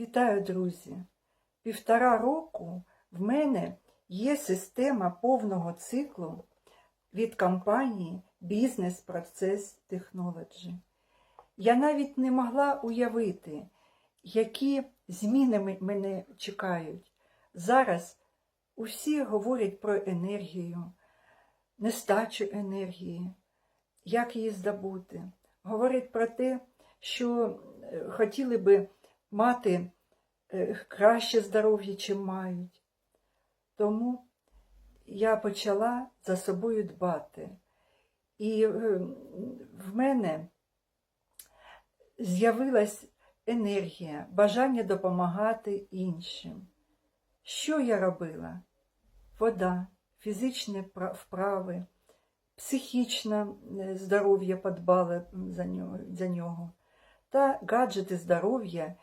Вітаю, друзі! Півтора року в мене є система повного циклу від компанії Business Process Technology. Я навіть не могла уявити, які зміни мене чекають. Зараз усі говорять про енергію, нестачу енергії, як її здобути. Говорять про те, що е, хотіли би мати е, краще здоров'я, чим мають. Тому я почала за собою дбати. І е, в мене з'явилась енергія, бажання допомагати іншим. Що я робила? Вода, фізичні вправи, психічне е, здоров'я подбала за нього, за нього та гаджети здоров'я,